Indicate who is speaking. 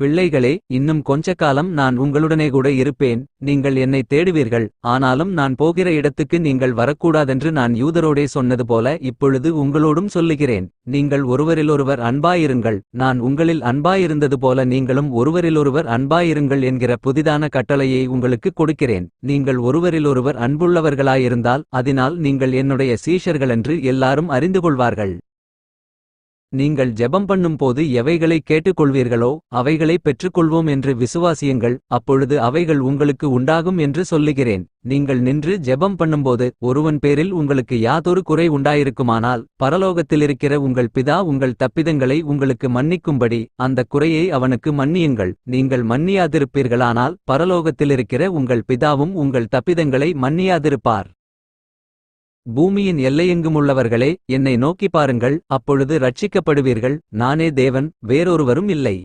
Speaker 1: பிள்ளைகளே இன்னும் கொஞ்ச காலம் நான் உங்களுடனே கூட இருப்பேன். நீங்கள் என்னை தேடுவீர்கள். ஆனாலும் நான் போகிற இடத்துக்கு நீங்கள் வரக்கூடாதென்று நான் யூதரோடே சொன்னது போல இப்பொழுது உங்களோடும் சொல்லுகிறேன். நீங்கள் ஒருவரிலொருவர் அன்பாயிருங்கள். நான் உங்களில் அன்பாயிருந்தது போல நீங்களும் ஒருவரிலொருவர் அன்பாயிருங்கள் என்கிற புதிதான கட்டளையை உங்களுக்கு கொடுக்கிறேன். நீங்கள் ஒருவரிலொருவர் அன்புள்ளவர்களாயிருந்தால் அதனால் நீங்கள் என்னுடைய சீஷர்களென்று எல்லாரும் அறிந்து கொள்வார்கள் நீங்கள் ஜெபம் பண்ணும்போது எவைகளை கேட்டுக்கொள்வீர்களோ அவைகளை பெற்றுக்கொள்வோம் என்று விசுவாசியுங்கள் அப்பொழுது அவைகள் உங்களுக்கு உண்டாகும் என்று சொல்லுகிறேன். நீங்கள் நின்று ஜெபம் பண்ணும்போது ஒருவன் பேரில் உங்களுக்கு யாதொரு குறை உண்டாயிருக்குமானால் பரலோகத்திலிருக்கிற உங்கள் பிதா உங்கள் தப்பிதங்களை உங்களுக்கு மன்னிக்கும்படி அந்த குறையை அவனுக்கு மன்னியுங்கள். நீங்கள் மன்னியாதிருப்பீர்களானால் பரலோகத்திலிருக்கிற உங்கள் பிதாவும் உங்கள் தப்பிதங்களை மன்னியாதிருப்பார். பூமியின் எல்லையெங்குமுள்ளவர்களே என்னை நோக்கி பாருங்கள் அப்பொழுது ரட்சிக்கப்படுவீர்கள் நானே தேவன் வேறொருவரும் இல்லை.